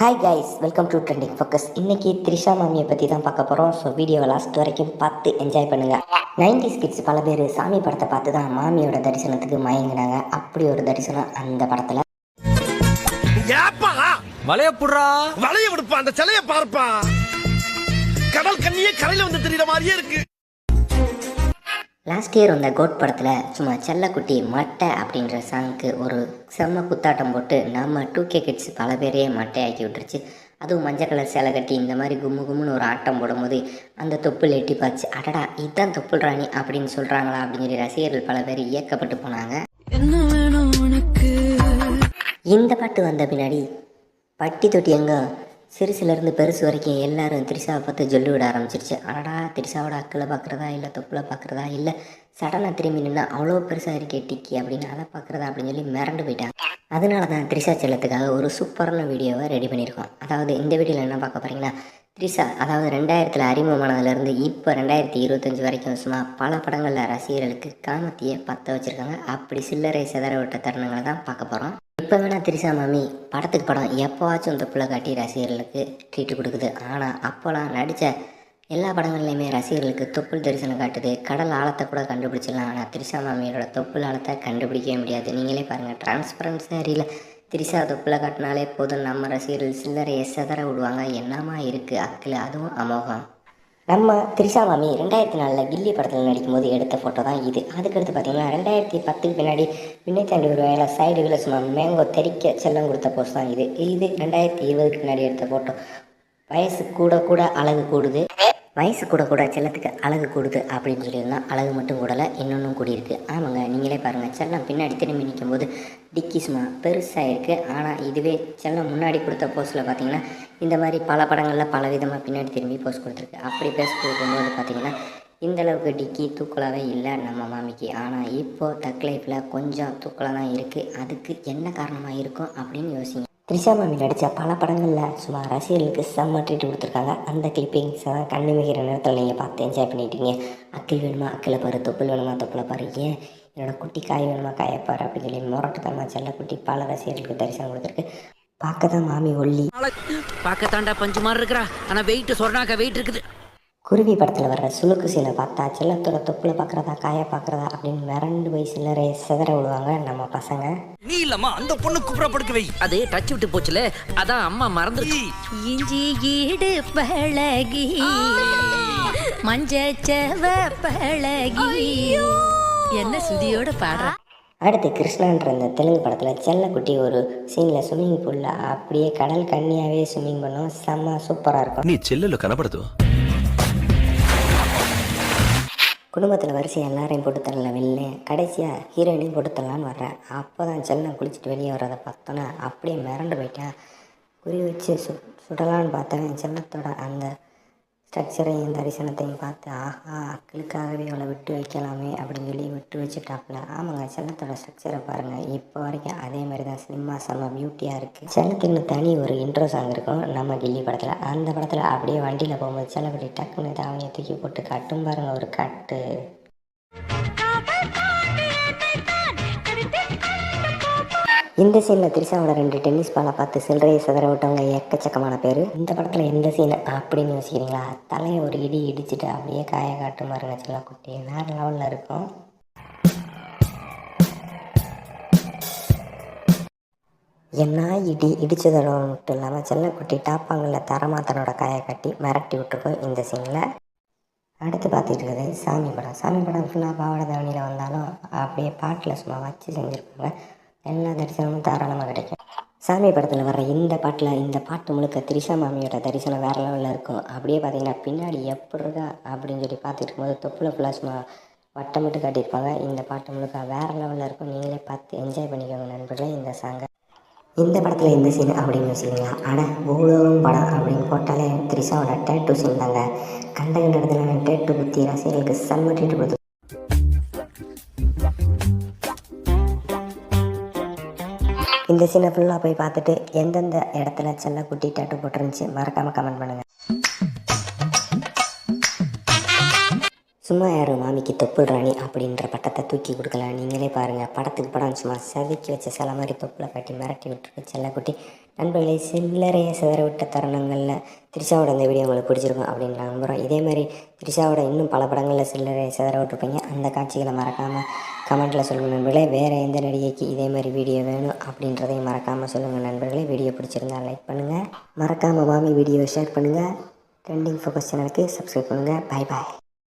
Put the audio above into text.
Hi guys welcome to trending focus இன்னைக்கு த்ரிஷா மாமியை பற்றி தான் பார்க்க போகிறோம் ஸோ வீடியோவை லாஸ்ட் வரைக்கும் பார்த்து என்ஜாய் பண்ணுங்கள் நைன்டி கிட்ஸ் பல பேர் சாமி படத்தை பார்த்து தான் மாமியோட தரிசனத்துக்கு மயங்கினாங்க. அப்படி ஒரு தரிசனம் அந்த படத்தில். வளைய புடுறா. வளைய விடுப்பா அந்த சிலைய பார்ப்பா. கடல் கண்ணியே கரையில வந்து தெரியற மாதிரியே இருக்கு. லாஸ்ட் இயர் வந்த கோட் படத்தில் சும்மா செல்லக்குட்டி மட்டை அப்படின்ற சாங்க்கு ஒரு செம்ம குத்தாட்டம் போட்டு நம்ம டூ கே கிட்ஸ் பல பேரையே மட்டையாக்கி விட்டுருச்சு. அதுவும் மஞ்சள் கலர் சேலை கட்டி இந்த மாதிரி கும்மு கும்முன்னு ஒரு ஆட்டம் போடும்போது அந்த தொப்புள் எட்டி பார்த்து அடடா இதுதான் தொப்புள் ராணி அப்படின்னு சொல்கிறாங்களா அப்படின்னு சொல்லி ரசிகர்கள் பல பேர் இயக்கப்பட்டு போனாங்க. இந்த பாட்டு வந்த பின்னாடி பட்டி தொட்டி எங்க? சிறுசுலேருந்து பெருசு வரைக்கும் எல்லாரும் திரிசாவை பார்த்து ஜொல்லி விட ஆரம்பிச்சிருச்சு. அடடா திரிசாவோட அக்கில் பார்க்குறதா இல்லை தொப்பில் பார்க்குறதா இல்லை சடனாக திரும்பி நின்னா அவ்வளோ பெருசாக இருக்கே டிக்கி அப்படின்னு அதை பார்க்குறதா அப்படின்னு சொல்லி மிரண்டு போயிட்டாங்க. அதனால தான் த்ரிஷா செல்லத்துக்காக ஒரு சூப்பரான வீடியோவை ரெடி பண்ணியிருக்கோம். அதாவது இந்த வீடியோவில் என்ன பார்க்க போகிறீங்கன்னா த்ரிஷா அதாவது ரெண்டாயிரத்தில் அறிமுகமானதுலேருந்து இப்போ ரெண்டாயிரத்தி இருபத்தஞ்சி வரைக்கும் சும்மா பல படங்களில் ரசிகர்களுக்கு காமத்தியை பற்ற வச்சுருக்காங்க. அப்படி சில்லறை சிதற விட்ட தருணங்களை தான் பார்க்க போகிறோம் இப்போ வேணால் திரிசா மாமி? படத்துக்கு படம். எப்போவாச்சும் இந்த பிள்ளை காட்டி ரசிகர்களுக்கு ட்ரீட் கொடுக்குது. ஆனால் அப்போலாம் நடித்த எல்லா படங்கள்லையுமே ரசிகர்களுக்கு தொப்புள் தரிசனம் காட்டுது. கடல் ஆழத்தை கூட கண்டுபிடிச்சிடலாம். ஆனால் திரிசா மாமியோட தொப்புள் ஆழத்தை கண்டுபிடிக்கவே முடியாது. நீங்களே பாருங்கள் டிரான்ஸ்பரன்சி அறியல திரிசா தொப்புளை காட்டினாலே போதும். நம்ம ரசிகர்கள் சில்லறையை செதற விடுவாங்க. என்னமா இருக்குது அக்கில் அதுவும் அமோகம். நம்ம திரிசாமாமி ரெண்டாயிரத்தி நாலில் கில்லி படத்தில் நடிக்கும் போது எடுத்த ஃபோட்டோ தான் இது. அதுக்கடுத்து பார்த்தீங்கன்னா ரெண்டாயிரத்தி பத்துக்கு பின்னாடி பின்னே தாண்டி ஒரு வேலை சைடுகளில் சும்மா மேங்கோ தெறிக்க செல்லம் கொடுத்த போஸ்ட் தான் இது. இது ரெண்டாயிரத்தி இருபதுக்கு பின்னாடி எடுத்த ஃபோட்டோ வயசு கூட கூட அழகு கூடுது. வயசு கூட கூட செல்லத்துக்கு அழகு கூடுது அப்படின்னு சொல்லியிருந்தா அழகு மட்டும் கூடலை இன்னொன்றும் கூடியிருக்கு. ஆமாங்க நீங்களே பாருங்கள் செல்லம் பின்னாடி திரும்பி நிற்கும்போது டிக்கி டிக்கிஸ்மா பெருசாக இருக்குது ஆனால் இதுவே செல்லம் முன்னாடி கொடுத்த போஸ்ட்டில் பார்த்தீங்கன்னா இந்த மாதிரி பல படங்களில் பல விதமாக பின்னாடி திரும்பி போஸ்ட் கொடுத்துருக்கு. அப்படி பேச கொடுக்கும்போது பார்த்தீங்கன்னா இந்த அளவுக்கு டிக்கி தூக்கலாகவே இல்லை நம்ம மாமிக்கு. ஆனால் இப்போது தக் லைஃப்பில் கொஞ்சம் தூக்கலாக தான் இருக்குது அதுக்கு என்ன காரணமாக இருக்கும் அப்படின்னு யோசிங்க. த்ரிஷா மாமி நடித்த பல படங்களில் சும்மா ரசிகர்களுக்கு செம்ம ட்ரீட் கொடுத்துருக்காங்க. அந்த கிளிப்பிங்ஸை தான் கண்ணு மிகிற நேரத்தில் நீங்கள் பார்த்து என்ஜாய் பண்ணிட்டீங்க. அக்கில் வேணுமா? அக்கில் பாரு. தொப்புள் வேணுமா? தொப்புல பாரு. ஏன்? என்னோட குட்டி காய் வேணுமா? காயப்பாரு அப்படின்னு சொல்லி முரட்டுத்தனமாக செல்லக்குட்டி பல ரசிகர்களுக்கு தரிசனம் கொடுத்துருக்கு. பார்க்க தான் மாமி ஒல்லி. பார்க்கத்தாண்டா பஞ்சு மாதிரி இருக்கிறா. ஆனால் வெயிட் சொன்னாக்க வெயிட் இருக்குது. குருவி படத்தில் வர்ற சுழுக்கு சீலை பார்த்தா செல்லத்தோட தொப்புல பார்க்கறதா காய பார்க்குறதா அப்படின்னு மிரண்டு போய் சிலரை சிதற விடுவாங்க நம்ம பசங்க. நீ இல்லம்மா அந்த பொண்ணு குப்புறப்படுக்க வை. அதே டச் விட்டு போச்சுல அதான் அம்மா மறந்து இஞ்சி ஈடு பழகி மஞ்ச செவ பழகி. என்ன சுதியோட பாடுறா? அடுத்து கிருஷ்ணான்ற அந்த தெலுங்கு படத்தில் செல்லக்குட்டி ஒரு சீனில் ஸ்விம்மிங் பூலில் அப்படியே கடல் கன்னியாகவே ஸ்விம்மிங் பண்ணும். செம்ம சூப்பராக இருக்கும். நீ செல்லில் கனப்படுத்துவோம் குடும்பத்தில் வரிசை எல்லாரையும் போட்டு தரல வெளில கடைசியாக ஹீரோயினையும் போட்டு தரலான்னு வர்றேன். அப்போ தான் செல்லம் குளிச்சுட்டு வெளியே வர்றதை பார்த்தோன்னே அப்படியே மிரண்டு போயிட்டேன் குறி வச்சு சு சுடலான்னு பார்த்தேன் செல்லத்தோட அந்த ஸ்ட்ரக்சரையும் தரிசனத்தையும் பார்த்து ஆஹா அக்களுக்காகவே இவளை விட்டு வைக்கலாமே அப்படின்னு சொல்லி விட்டு வச்சுட்டாப்புல. ஆமாங்க செல்லத்தோட ஸ்ட்ரக்சரை பாருங்கள் இப்போ வரைக்கும் அதே மாதிரி தான் சினிமா செம்ம பியூட்டியாக இருக்குது செல்லத்துக்கு தனி ஒரு இன்ட்ரோ சாங் இருக்கும் நம்ம கில்லி படத்தில். அந்த படத்தில் அப்படியே வண்டியில் போகும்போது செல்லப்படி டக்குன்னு தாவணியை தூக்கி போட்டு கட்டும் பாருங்கள் ஒரு கட்டு. இந்த சீனில் திரிசாவோட ரெண்டு டென்னிஸ் பாலை பார்த்து சில்லறையை சிதற விட்டவங்க எக்கச்சக்கமான பேர். இந்த படத்தில் எந்த சீன் அப்படின்னு யோசிக்கிறீங்களா? தலையை ஒரு இடி இடிச்சிட்டு அப்படியே காய காட்டு மாதிரி சில குட்டி. வேறு லெவலில் இருக்கும். என்ன இடி இடிச்சதோட மட்டும் இல்லாமல் செல்லக்குட்டி டாப்பாங்களில் தரமாக தன்னோட காயை கட்டி மிரட்டி விட்டுருக்கோம் இந்த சீனில் அடுத்து பார்த்துட்டு இருக்குது சாமி படம். சாமி படம் ஃபுல்லாக பாவாடை தவணியில் வந்தாலும் அப்படியே பாட்டில் சும்மா வச்சு செஞ்சுருப்பாங்க. எல்லா தரிசனமும் தாராளமாக கிடைக்கும். சாமி படத்தில் வர்ற இந்த பாட்டில் இந்த பாட்டு முழுக்க திரிசா மாமியோட தரிசனம் வேறு லெவலில் இருக்கும். அப்படியே பார்த்தீங்கன்னா பின்னாடி எப்படி இருக்கா அப்படின்னு சொல்லி பார்த்துட்டு போது தொப்புல பிளாஸ்மா சும்மா வட்டம் மட்டும் காட்டியிருப்பாங்க. இந்த பாட்டு முழுக்க வேறு லெவலில் இருக்கும். நீங்களே பார்த்து என்ஜாய் பண்ணிக்கோங்க நண்பர்களே இந்த சாங்கை இந்த படத்தில் இந்த சீன் அப்படின்னு வச்சுக்கலாம் ஆனால் பூலோகம் படம் அப்படின்னு போட்டாலே திரிசாவோட டேட்டு சீன் தாங்க. கண்ட கண்ட இடத்துல டேட்டு குத்தி ரசிகர்களுக்கு செம்ம டேட்டு கொடுத்து இந்த சீனை ஃபுல்லாக போய் பார்த்துட்டு எந்தெந்த இடத்துல செல்ல குட்டி டேட்டு போட்டுருந்துச்சு மறக்காமல் கமெண்ட் பண்ணுங்கள் சும்மா யாரும் மாமிக்கு தொப்புள் ராணி அப்படின்ற பட்டத்தை தூக்கி கொடுக்கல. நீங்களே பாருங்கள் படத்துக்கு படம் சும்மா செதுக்கி வச்ச சில மாதிரி தொப்புளை கட்டி மிரட்டி விட்டுருக்கு செல்லக்குட்டி நண்பர்களே சில்லறைய சிதற விட்ட தருணங்களில் திரிஷாவோட இந்த வீடியோ உங்களுக்கு பிடிச்சிருக்கும் அப்படின்னு நம்புகிறோம் இதே மாதிரி திரிஷாவோட இன்னும் பல படங்களில் சில்லறைய சிதற விட்டுருப்பீங்க. அந்த காட்சிகளை மறக்காமல் கமெண்ட்டில் சொல்லுங்கள் நண்பர்களே. வேறு எந்த நடிகைக்கு இதே மாதிரி வீடியோ வேணும் அப்படின்றதையும் மறக்காமல் சொல்லுங்கள் நண்பர்களே. வீடியோ பிடிச்சிருந்தா லைக் பண்ணுங்கள் மறக்காமல் மாமி வீடியோ ஷேர் பண்ணுங்கள் ட்ரெண்டிங் ஃபோக்கஸ் சேனலுக்கு சப்ஸ்கிரைப் பண்ணுங்கள் பை பாய்